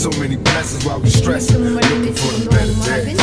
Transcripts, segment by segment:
So many blessings while we stressing, looking for the better days.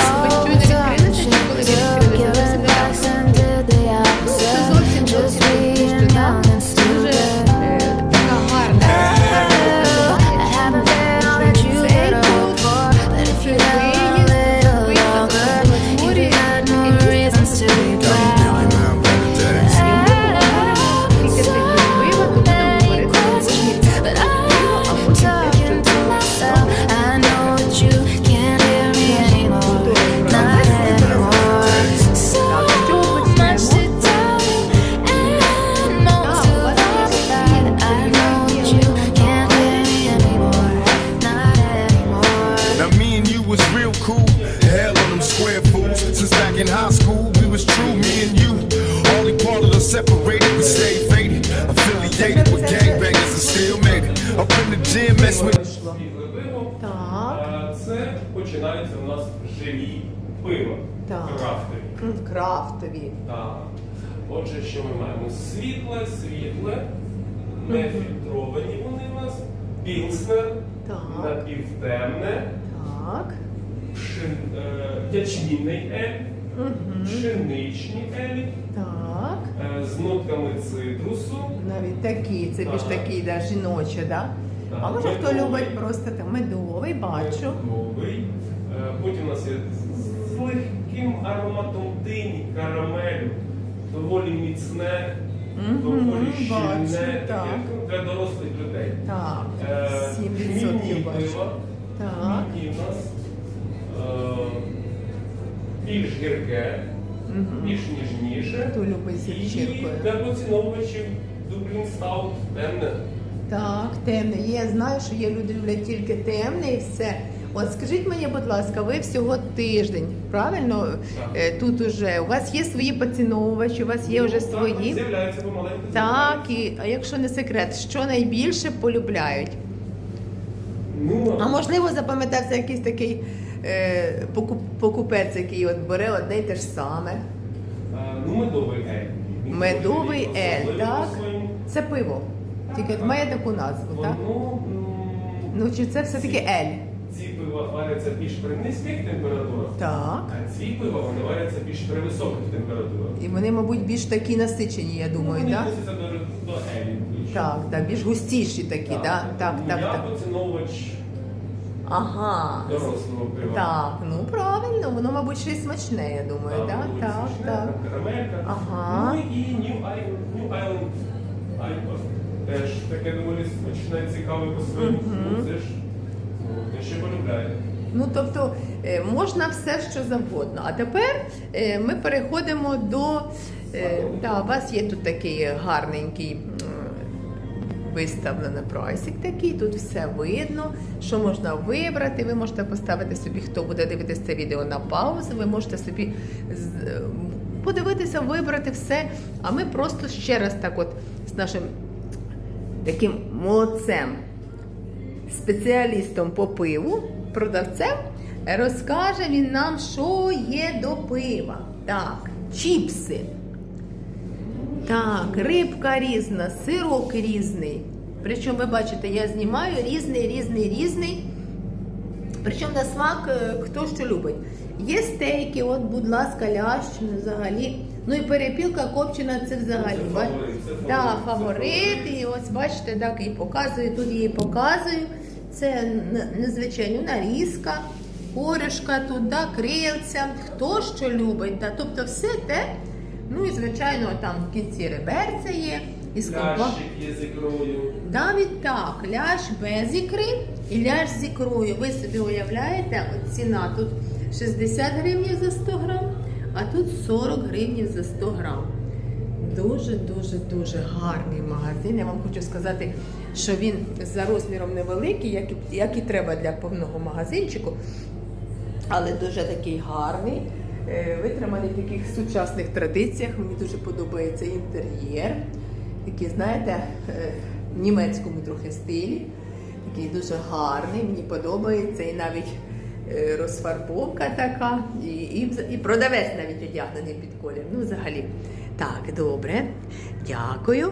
Back in high school, we was true. Me and you, only part of us separated. We stayed faded, affiliated with gangbangers and still made it. Up in the gym, mess with. Світле пиво. Так. Е, Це починається у нас живі пива. Так. Крафтові. М, Крафтові. Так. Отже, що ми маємо? Світле, світле, нефільтровані вони у нас, пілснер, Так. напівтемне, Так. пшен... е, ячмінний ель, пшеничні елі Так. е, з нотками цитрусу. Навіть такі, це більш Так. такі, да, жіночі, да? Так, А може хто медовий. любить просто там медовий, бачу. Медовий. Е, Потім у нас є з- з легким ароматом дині, карамелю, доволі міцне, Мгм, доволі бачу, щільне, таке ну, для дорослих людей. Так, Е, 7% хмільні бачу. пива, Так. нас більш гірке, більш ніжніше. Хто любить з І гірчинкою. для поціновувачів Дублін Стаут темне. Так, темне. Є, знаю, що є люди люблять тільки темне і все. От скажіть мені, будь ласка, ви всього тиждень, правильно? Так. Е, Тут уже у вас є свої поціновувачі, у вас є вже Ну, так, свої. З'являється помаленьку. Так, і а якщо не секрет, що найбільше полюбляють? Ну, А можливо, запам'ятався якийсь такий покупець, який от бере одне й те ж саме. Ну, медовий ель. Медовий ель, так? Це пиво. Тільки має таку назву, так? Ну чи це все-таки ель? Ці пива варяться більш при низьких температурах, Так. а ці пива вони варяться більш при високих температурах. І вони, мабуть, більш такі насичені, я думаю, вони так? відносяться до, елі. Так, так, більш густіші такі, так? Так, так, Тому так. Я поціновувач Ага. дорослого пива. Так, ну правильно, воно, мабуть, й смачне, я думаю, так? Так, смачне, так. карамелька. Ага. Ну і New Island, New Island. Теж таке доволі смачне, цікаве по своєму. Ну, це ж ну, те, що полюбляє. Ну, тобто е, можна все, що завгодно. А тепер е, ми переходимо до. е, Да, у вас є тут такий гарненький м, виставлений прайсик такий, тут все видно, що можна вибрати. Ви можете поставити собі, хто буде дивитися це відео на паузу, ви можете собі е, подивитися, вибрати все. А ми просто ще раз так от з нашим таким молодцем спеціалістом по пиву, продавцем, розкаже він нам, що є до пива. Так, чіпси. Так, рибка різна, сирок різний. Причому ви бачите, я знімаю різний, різний, різний. Причому на смак е, хто що любить. Є стейки, от, будь ласка, лящини взагалі. Ну і перепілка копчена це взагалі. Це фаворит, це фаворит, Да, це фаворит. фаворит. І ось бачите, так і показую, тут її показую. Це незвичайно нарізка, корюшка тут, да, крильця, хто що любить. Да. Тобто все те. Ну і звичайно, там в кінці реберця є. Лящик є з ікрою. навіть так, ляж без ікри і ляж з ікрою. Ви собі уявляєте, от ціна тут 60 гривень за 100 грам, а тут 40 гривень за 100 грам. Дуже-дуже дуже гарний магазин. Я вам хочу сказати, що він за розміром невеликий, як і, як і треба для повного магазинчику, але дуже такий гарний. Е, Витриманий в таких сучасних традиціях. Мені дуже подобається інтер'єр. Такий, знаєте, е, в німецькому трохи стилі. Такий дуже гарний, мені подобається. І навіть е, розфарбовка така, і, і, і продавець навіть одягнений під колір. Ну, взагалі. Так, добре. Дякую.